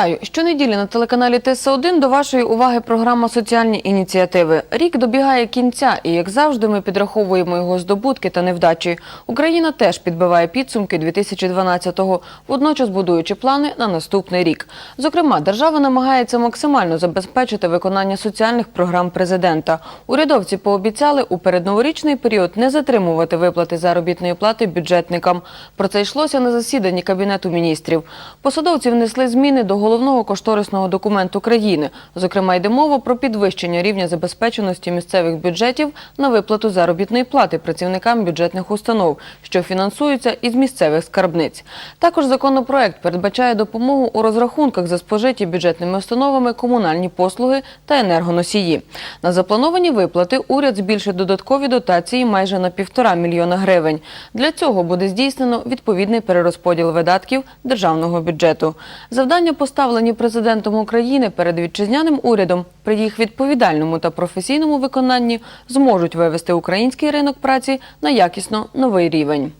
Вітаю! Щонеділі на телеканалі ТС1 до вашої уваги програма «Соціальні ініціативи». Рік добігає кінця, і, як завжди, ми підраховуємо його здобутки та невдачі. Україна теж підбиває підсумки 2012-го, водночас будуючи плани на наступний рік. Зокрема, держава намагається максимально забезпечити виконання соціальних програм президента. Урядовці пообіцяли у передноворічний період не затримувати виплати заробітної плати бюджетникам. Про це йшлося на засіданні Кабінету міністрів. Посадовці внесли зміни до головного кошторисного документу країни. Зокрема, йде мова про підвищення рівня забезпеченості місцевих бюджетів на виплату заробітної плати працівникам бюджетних установ, що фінансуються із місцевих скарбниць. Також законопроект передбачає допомогу у розрахунках за спожиті бюджетними установами комунальні послуги та енергоносії. На заплановані виплати уряд збільшить додаткові дотації майже на півтора мільйона гривень. Для цього буде здійснено відповідний перерозподіл видатків державного бюджету. Завдання поставлені президентом України перед вітчизняним урядом при їх відповідальному та професійному виконанні зможуть вивести український ринок праці на якісно новий рівень.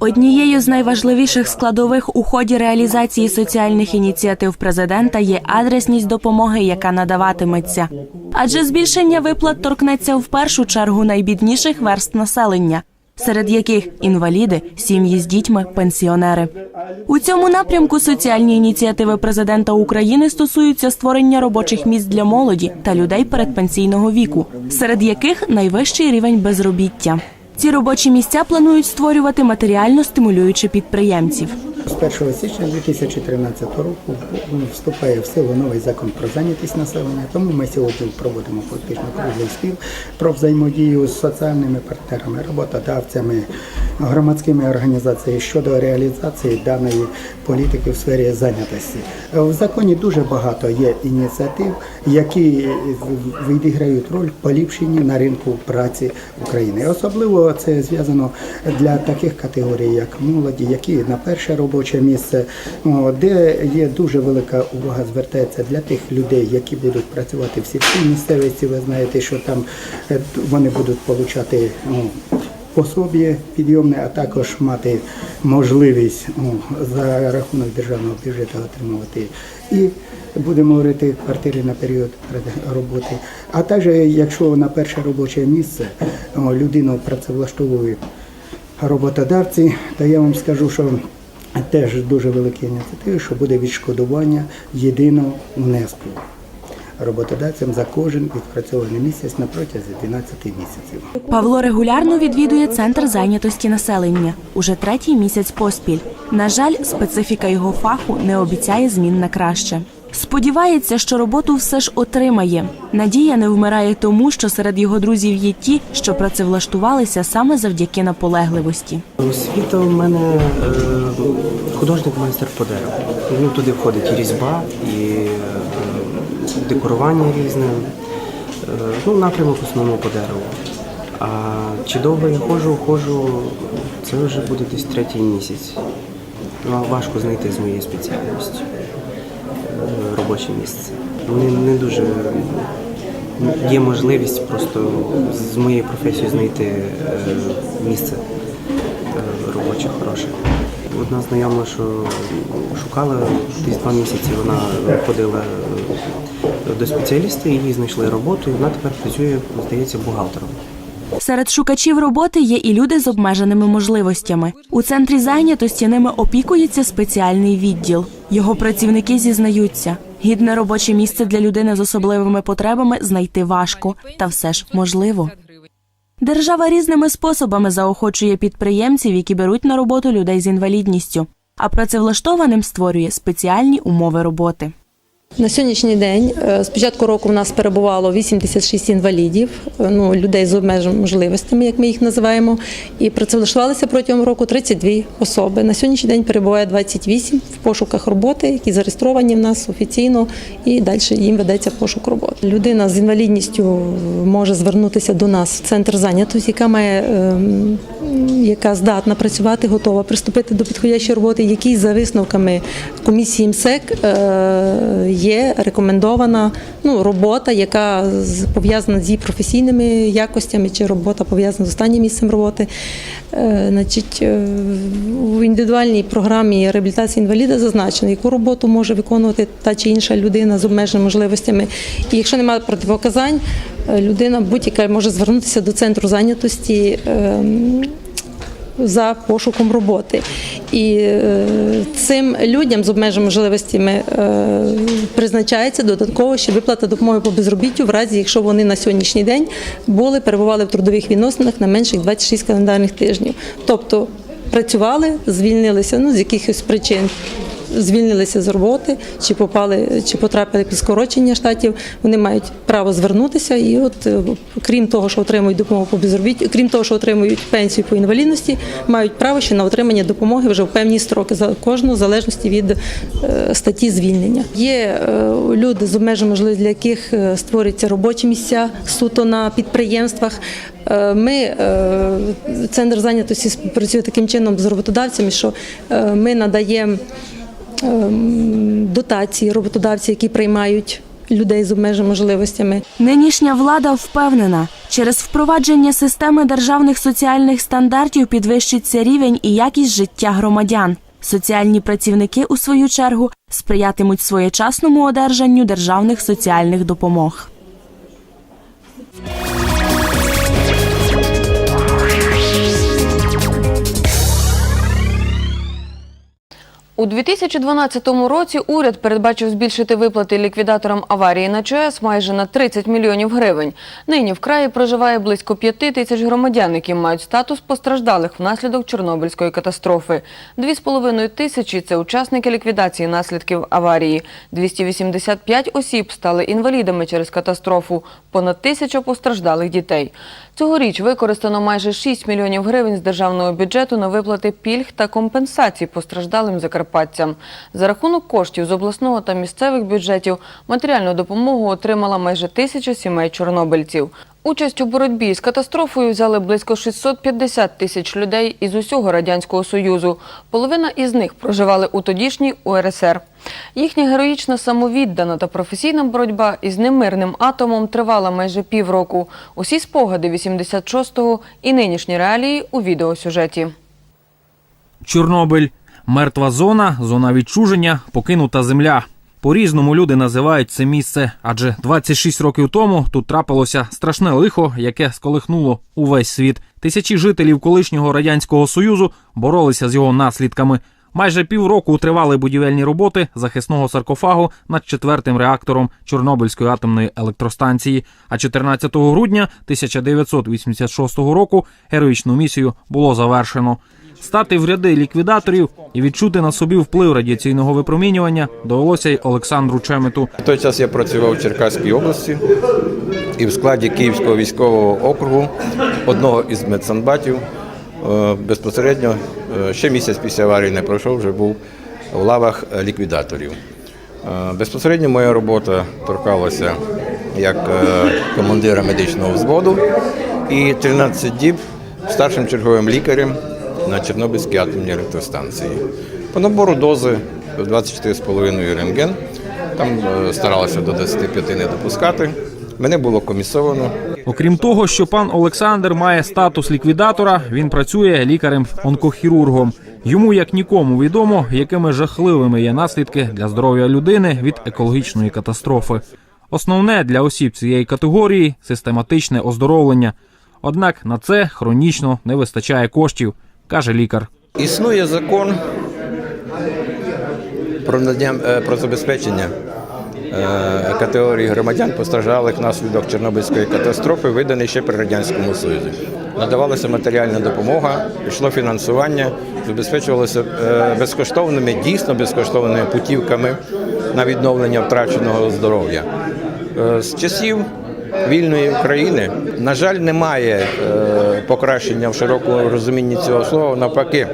Однією з найважливіших складових у ході реалізації соціальних ініціатив президента є адресність допомоги, яка надаватиметься. Адже збільшення виплат торкнеться в першу чергу найбідніших верст населення, серед яких інваліди, сім'ї з дітьми, пенсіонери. У цьому напрямку соціальні ініціативи президента України стосуються створення робочих місць для молоді та людей передпенсійного віку, серед яких найвищий рівень безробіття. Ці робочі місця планують створювати матеріально стимулюючи підприємців. З 1 січня 2013 року вступає в силу новий закон про зайнятість населення. Тому ми сьогодні проводимо фактично круглий стіл про взаємодію з соціальними партнерами, роботодавцями, громадськими організаціями щодо реалізації даної політики в сфері зайнятості. В законі дуже багато є ініціатив, які відіграють роль в поліпшенні на ринку праці України. Особливо це зв'язано для таких категорій, як молоді, які на перше робоче місце, де є дуже велика увага звертається для тих людей, які будуть працювати в сільській місцевості. Ви знаєте, що там е, вони будуть отримати пособі підйомне, а також мати можливість за рахунок державного бюджету отримувати і будемо говорити квартири на період роботи. А також, якщо на перше робоче місце людину працевлаштовують роботодавці, то я вам скажу, що теж дуже великі ініціативи, що буде відшкодування єдиного внеску роботодавцям за кожен відпрацьований місяць на протязі 12 місяців. Павло регулярно відвідує центр зайнятості населення уже третій місяць поспіль. На жаль, специфіка його фаху не обіцяє змін на краще. Сподівається, що роботу все ж отримає. Надія не вмирає тому, що серед його друзів є ті, що працевлаштувалися саме завдяки наполегливості. Освіта в мене е, художник майстер по дереву. Ну, туди входить і різьба, і е, декорування різне. Е, ну, напрямок основному по дереву. А чи довго я ходжу, ходжу, це вже буде десь третій місяць. Ну, важко знайти з моєю спеціальністю робоче місце. Не, не дуже є можливість просто з моєю професією знайти е, місце е, робоче хороше. Одна знайома, що шукала десь два місяці, вона ходила е, до спеціаліста, їй знайшли роботу, і вона тепер працює, здається, бухгалтером. Серед шукачів роботи є і люди з обмеженими можливостями. У центрі зайнятості ними опікується спеціальний відділ. Його працівники зізнаються, гідне робоче місце для людини з особливими потребами знайти важко, та все ж можливо. Держава різними способами заохочує підприємців, які беруть на роботу людей з інвалідністю, а працевлаштованим створює спеціальні умови роботи. На сьогоднішній день е, з початку року в нас перебувало 86 інвалідів, е, ну людей з обмеженими можливостями, як ми їх називаємо, і працевлаштувалися протягом року 32 особи. На сьогоднішній день перебуває 28 в пошуках роботи, які зареєстровані в нас офіційно, і далі їм ведеться пошук роботи. Людина з інвалідністю може звернутися до нас в центр зайнятості, яка має ем, яка здатна працювати, готова приступити до підходящої роботи, який за висновками комісії МСЕК е, є рекомендована ну, робота, яка пов'язана з її професійними якостями, чи робота пов'язана з останнім місцем роботи. Е, Значить, е, у індивідуальній програмі реабілітації інваліда зазначено, яку роботу може виконувати та чи інша людина з обмеженими можливостями. І якщо немає противоказань, е, людина будь-яка може звернутися до центру зайнятості. За пошуком роботи. І е, цим людям з обмеженими можливостями е, призначається додатково ще виплата допомоги по безробіттю, в разі якщо вони на сьогоднішній день були перебували в трудових відносинах на менших як 26 календарних тижнів. Тобто працювали, звільнилися ну, з якихось причин. Звільнилися з роботи, чи попали, чи потрапили під скорочення штатів, вони мають право звернутися. І от е, крім того, що отримують допомогу по безробіттю, крім того, що отримують пенсію по інвалідності, мають право ще на отримання допомоги вже в певні строки за кожну в залежності від е, статті звільнення. Є е, люди з обмеженими можливостями, для яких створюються робочі місця суто на підприємствах. Ми центр зайнятості співпрацює таким чином з роботодавцями, що ми надаємо дотації роботодавці, які приймають людей з обмеженими можливостями. Нинішня влада впевнена, через впровадження системи державних соціальних стандартів підвищиться рівень і якість життя громадян. Соціальні працівники, у свою чергу, сприятимуть своєчасному одержанню державних соціальних допомог. У 2012 році уряд передбачив збільшити виплати ліквідаторам аварії на ЧАЕС майже на 30 мільйонів гривень. Нині в краї проживає близько 5 тисяч громадян, які мають статус постраждалих внаслідок Чорнобильської катастрофи. 2,5 тисячі – це учасники ліквідації наслідків аварії. 285 осіб стали інвалідами через катастрофу. Понад тисяча постраждалих дітей. Цьогоріч використано майже 6 мільйонів гривень з державного бюджету на виплати пільг та компенсацій постраждалим закарпатцям. За рахунок коштів з обласного та місцевих бюджетів матеріальну допомогу отримала майже тисяча сімей чорнобильців. Участь у боротьбі з катастрофою взяли близько 650 тисяч людей із усього Радянського Союзу. Половина із них проживали у тодішній УРСР. Їхня героїчна самовіддана та професійна боротьба із немирним атомом тривала майже півроку. Усі спогади 86-го і нинішні реалії у відеосюжеті. Чорнобиль мертва зона, зона відчуження, покинута земля. По-різному люди називають це місце, адже 26 років тому тут трапилося страшне лихо, яке сколихнуло увесь світ. Тисячі жителів колишнього радянського союзу боролися з його наслідками. Майже півроку тривали будівельні роботи захисного саркофагу над четвертим реактором Чорнобильської атомної електростанції. А 14 грудня 1986 року героїчну місію було завершено. Стати в ряди ліквідаторів і відчути на собі вплив радіаційного випромінювання довелося й Олександру Чемету. В той час я працював в Черкаській області і в складі Київського військового округу одного із медсанбатів е, безпосередньо е, ще місяць після аварії не пройшов, вже був в лавах ліквідаторів. Е, Безпосередньо моя робота торкалася як командира медичного взводу і 13 діб старшим черговим лікарем на Чорнобильській атомній електростанції. По набору дози 24,5 рентген. Там е, старалися до 25 не допускати. Мене було комісовано. Окрім того, що пан Олександр має статус ліквідатора, він працює лікарем-онкохірургом. Йому як нікому відомо, якими жахливими є наслідки для здоров'я людини від екологічної катастрофи. Основне для осіб цієї категорії систематичне оздоровлення. Однак на це хронічно не вистачає коштів, каже лікар. Існує закон про надання е, про забезпечення е, категорії громадян, постраждалих внаслідок Чорнобильської катастрофи, виданий ще при радянському союзі. Надавалася матеріальна допомога, йшло фінансування, забезпечувалося е, безкоштовними, дійсно безкоштовними путівками на відновлення втраченого здоров'я. З часів вільної України, на жаль, немає е, покращення в широкому розумінні цього слова. Навпаки,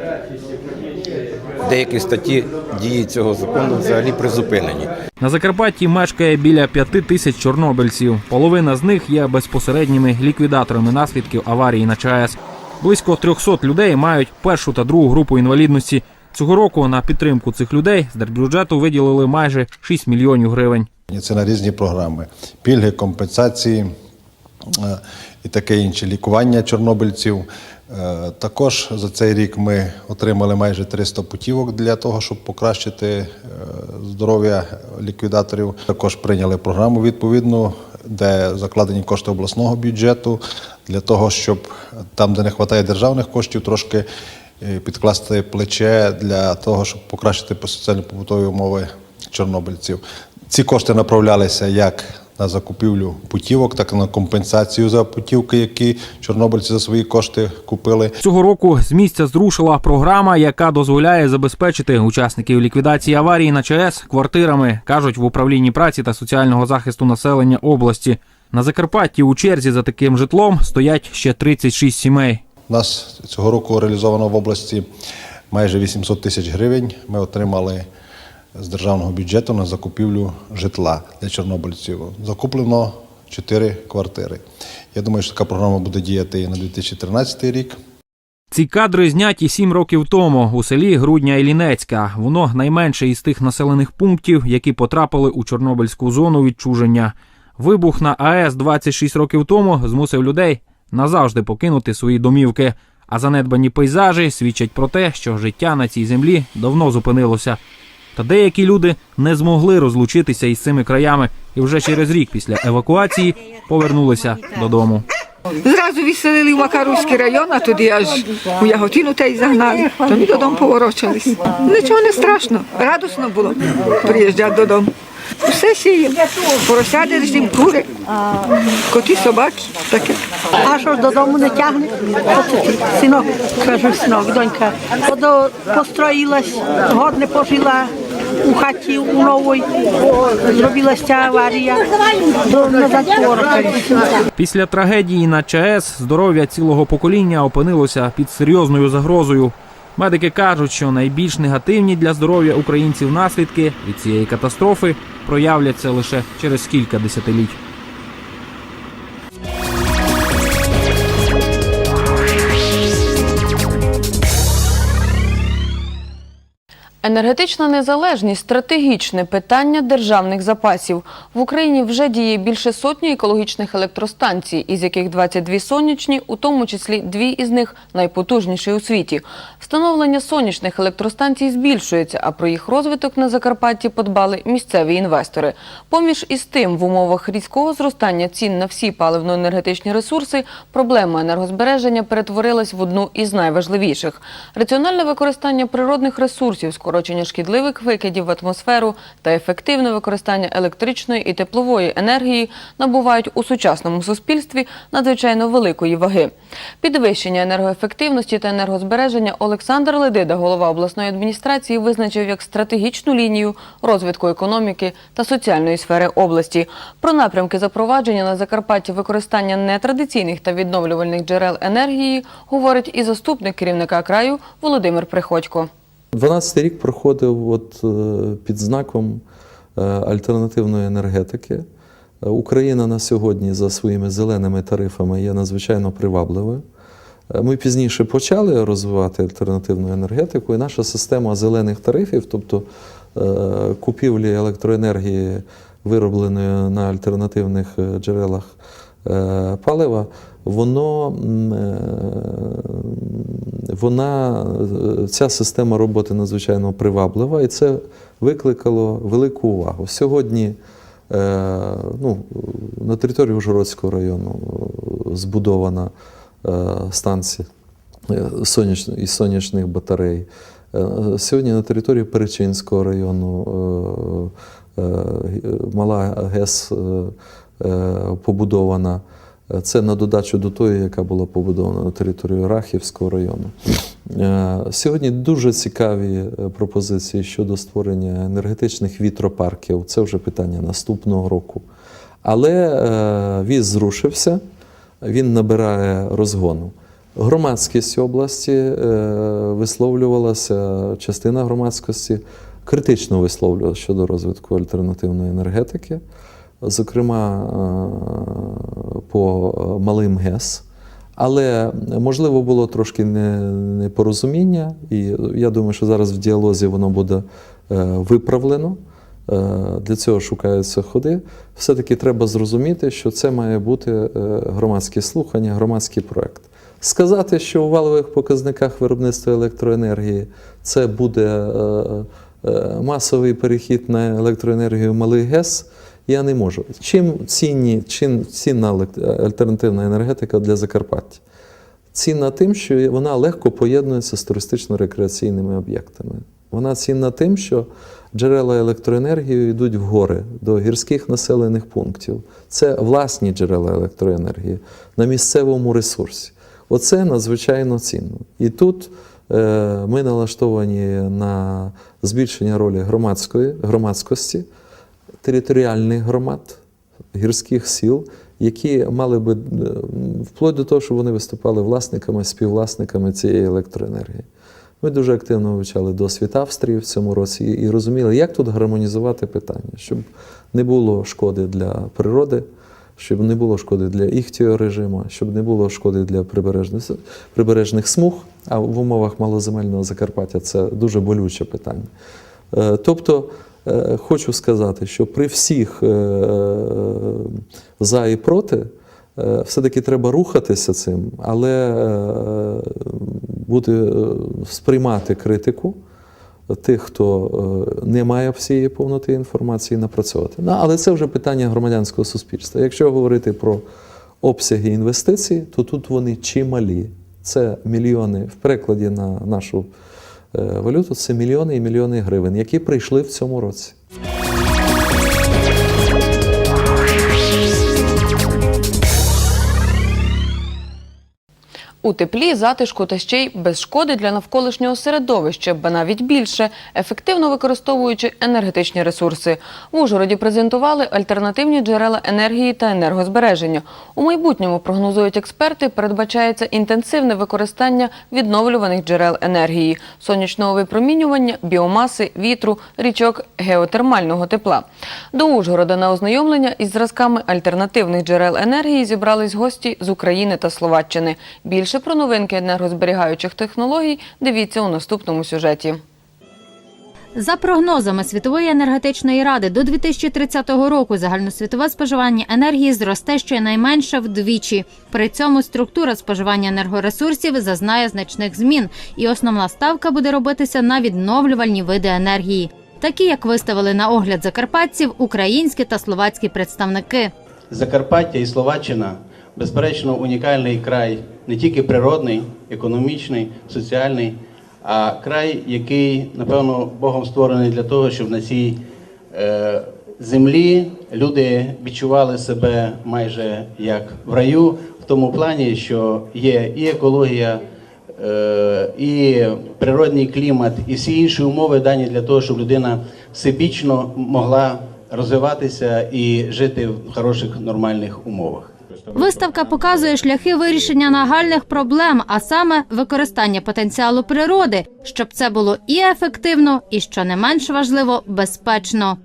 деякі статті дії цього закону взагалі призупинені. На Закарпатті мешкає біля п'яти тисяч чорнобильців. Половина з них є безпосередніми ліквідаторами наслідків аварії на ЧАЕС. Близько 300 людей мають першу та другу групу інвалідності. Цього року на підтримку цих людей з держбюджету виділили майже 6 мільйонів гривень. Це на різні програми: пільги, компенсації е, і таке інше лікування чорнобильців. Е, Також за цей рік ми отримали майже 300 путівок для того, щоб покращити е, здоров'я ліквідаторів. Також прийняли програму відповідну, де закладені кошти обласного бюджету для того, щоб там, де не вистачає державних коштів, трошки підкласти плече для того, щоб покращити соціально-побутові умови чорнобильців. Ці кошти направлялися як на закупівлю путівок, так і на компенсацію за путівки, які чорнобильці за свої кошти купили. Цього року з місця зрушила програма, яка дозволяє забезпечити учасників ліквідації аварії на ЧАЕС квартирами, кажуть в управлінні праці та соціального захисту населення області. На Закарпатті у черзі за таким житлом стоять ще 36 сімей. У нас цього року реалізовано в області майже 800 тисяч гривень. Ми отримали з державного бюджету на закупівлю житла для чорнобильців. Закуплено 4 квартири. Я думаю, що така програма буде діяти і на 2013 рік. Ці кадри зняті сім років тому у селі Грудня Ілінецька. Воно найменше із тих населених пунктів, які потрапили у Чорнобильську зону відчуження. Вибух на АЕС 26 років тому змусив людей назавжди покинути свої домівки. А занедбані пейзажі свідчать про те, що життя на цій землі давно зупинилося. Та деякі люди не змогли розлучитися із цими краями і вже через рік після евакуації повернулися додому. Зразу відселили в Макаруський район, а туди аж у Яготину та й загнали. То додому поворочились. Нічого не страшно, радісно було приїжджати додому. Все сіємо. Порося держим, кури, коти, собаки, таке. А що ж додому не тягне? Синок, кажу, синок, донька, подо построїлась, годне пожила у хаті у новій, зробилася аварія, назад. Після трагедії на ЧАЕС здоров'я цілого покоління опинилося під серйозною загрозою. Медики кажуть, що найбільш негативні для здоров'я українців наслідки від цієї катастрофи проявляться лише через кілька десятиліть. Енергетична незалежність стратегічне питання державних запасів. В Україні вже діє більше сотні екологічних електростанцій, із яких 22 сонячні, у тому числі дві із них найпотужніші у світі. Встановлення сонячних електростанцій збільшується, а про їх розвиток на Закарпатті подбали місцеві інвестори. Поміж із тим, в умовах різкого зростання цін на всі паливно-енергетичні ресурси, проблема енергозбереження перетворилась в одну із найважливіших. Раціональне використання природних ресурсів, скорочення шкідливих викидів в атмосферу та ефективне використання електричної і теплової енергії набувають у сучасному суспільстві надзвичайно великої ваги. Підвищення енергоефективності та енергозбереження Олександр Ледида, голова обласної адміністрації, визначив як стратегічну лінію розвитку економіки та соціальної сфери області. Про напрямки запровадження на Закарпатті використання нетрадиційних та відновлювальних джерел енергії говорить і заступник керівника краю Володимир Приходько. 12 рік проходив от, е, під знаком е, альтернативної енергетики. Е, Україна на сьогодні за своїми зеленими тарифами є надзвичайно привабливою. Ми пізніше почали розвивати альтернативну енергетику, і наша система зелених тарифів, тобто купівлі електроенергії, виробленої на альтернативних джерелах палива, воно е, вона е, ця система роботи надзвичайно приваблива, і це викликало велику увагу. Сьогодні е, ну, на території Ужгородського району збудована станція із сонячних батарей. Сьогодні на території Перечинського району мала ГЕС побудована. Це на додачу до тої, яка була побудована на території Рахівського району. Е, Сьогодні дуже цікаві е, пропозиції щодо створення енергетичних вітропарків. Це вже питання наступного року. Але е, віз зрушився, він набирає розгону. Громадськість області висловлювалася, частина громадськості критично висловлювалася щодо розвитку альтернативної енергетики, зокрема е, по малим ГЕС. Але можливо було трошки непорозуміння, і я думаю, що зараз в діалозі воно буде е, виправлено. Е, Для цього шукаються ходи. Все-таки треба зрозуміти, що це має бути е, громадські слухання, громадський проект. Сказати, що у валових показниках виробництва електроенергії це буде е, е, масовий перехід на електроенергію малий ГЕС, я не можу. Чим цінні, чим цінна альтернативна енергетика для Закарпаття? Цінна тим, що вона легко поєднується з туристично-рекреаційними об'єктами. Вона цінна тим, що джерела електроенергії йдуть в гори до гірських населених пунктів. Це власні джерела електроенергії на місцевому ресурсі. Оце надзвичайно цінно. І тут е, ми налаштовані на збільшення ролі громадської, громадськості, територіальних громад, гірських сіл, які мали би е, вплоть до того, щоб вони виступали власниками, співвласниками цієї електроенергії. Ми дуже активно вивчали досвід Австрії в цьому році і, розуміли, як тут гармонізувати питання, щоб не було шкоди для природи, щоб не було шкоди для іхтіорежиму, щоб не було шкоди для прибережних, прибережних смуг, а в умовах малоземельного Закарпаття це дуже болюче питання. Е, Тобто, хочу сказати, що при всіх е, за і проти, е, все-таки треба рухатися цим, але е, бути, е, сприймати критику тих, хто е, не має всієї повноти інформації, напрацьовувати. Ну, але це вже питання громадянського суспільства. Якщо говорити про обсяги інвестицій, то тут вони чималі. Це мільйони в перекладі на нашу е, валюту, це мільйони і мільйони гривень, які прийшли в цьому році. У теплі, затишку та ще й без шкоди для навколишнього середовища, ба навіть більше, ефективно використовуючи енергетичні ресурси. В Ужгороді презентували альтернативні джерела енергії та енергозбереження. У майбутньому, прогнозують експерти, передбачається інтенсивне використання відновлюваних джерел енергії, сонячного випромінювання, біомаси, вітру, річок, геотермального тепла. До Ужгорода на ознайомлення із зразками альтернативних джерел енергії зібрались гості з України та Словаччини. Більше про новинки енергозберігаючих технологій дивіться у наступному сюжеті. За прогнозами Світової енергетичної ради до 2030 року загальносвітове споживання енергії зросте щонайменше вдвічі. При цьому структура споживання енергоресурсів зазнає значних змін, і основна ставка буде робитися на відновлювальні види енергії, такі як виставили на огляд закарпатців українські та словацькі представники. Закарпаття і Словаччина безперечно унікальний край, не тільки природний, економічний, соціальний, а край, який, напевно, Богом створений для того, щоб на цій е, землі люди відчували себе майже як в раю, в тому плані, що є і екологія. е, І природний клімат, і всі інші умови дані для того, щоб людина всебічно могла розвиватися і жити в хороших нормальних умовах. Виставка показує шляхи вирішення нагальних проблем, а саме використання потенціалу природи, щоб це було і ефективно, і що не менш важливо, безпечно.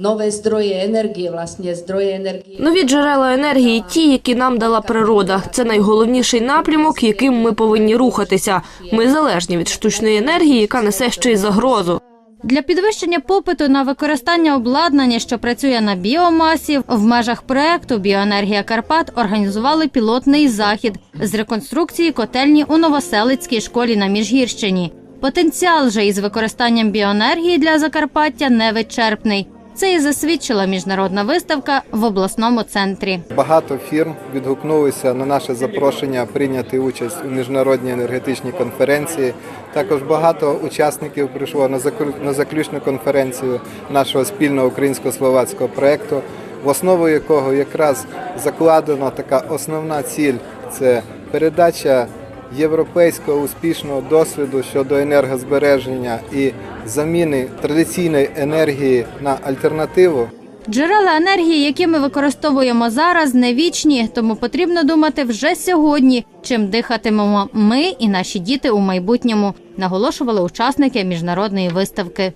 nové zdroje energie, vlastně zdroje energie. Нові джерела енергії, ті, які нам дала природа, це найголовніший напрямок, яким ми повинні рухатися. Ми залежні від штучної енергії, яка несе ще й загрозу. Для підвищення попиту на використання обладнання, що працює на біомасі, в межах проекту Біоенергія Карпат організували пілотний захід з реконструкції котельні у Новоселицькій школі на Міжгірщині. Потенціал же із використанням біоенергії для Закарпаття невичерпний. Це і засвідчила міжнародна виставка в обласному центрі. Багато фірм відгукнулися на наше запрошення прийняти участь у міжнародній енергетичній конференції. Також багато учасників прийшло на заключну конференцію нашого спільного українсько-словацького проєкту, в основу якого якраз закладена така основна ціль це передача європейського успішного досвіду щодо енергозбереження і заміни традиційної енергії на альтернативу. Джерела енергії, які ми використовуємо зараз, не вічні, тому потрібно думати вже сьогодні, чим дихатимемо ми і наші діти у майбутньому, наголошували учасники міжнародної виставки.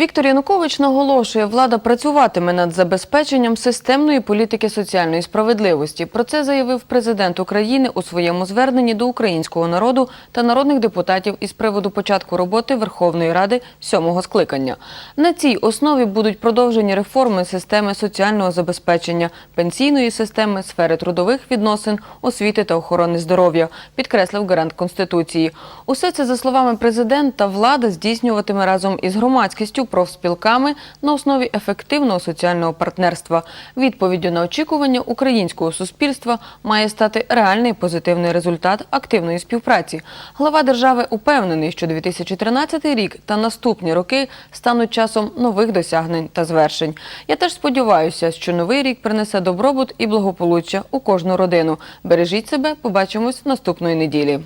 Віктор Янукович наголошує, влада працюватиме над забезпеченням системної політики соціальної справедливості. Про це заявив президент України у своєму зверненні до українського народу та народних депутатів із приводу початку роботи Верховної Ради сьомого скликання. На цій основі будуть продовжені реформи системи соціального забезпечення, пенсійної системи, сфери трудових відносин, освіти та охорони здоров'я, підкреслив гарант Конституції. Усе це, за словами президента, влада здійснюватиме разом із громадськістю, профспілками на основі ефективного соціального партнерства. Відповіддю на очікування українського суспільства має стати реальний позитивний результат активної співпраці. Глава держави упевнений, що 2013 рік та наступні роки стануть часом нових досягнень та звершень. Я теж сподіваюся, що новий рік принесе добробут і благополуччя у кожну родину. Бережіть себе, побачимось наступної неділі.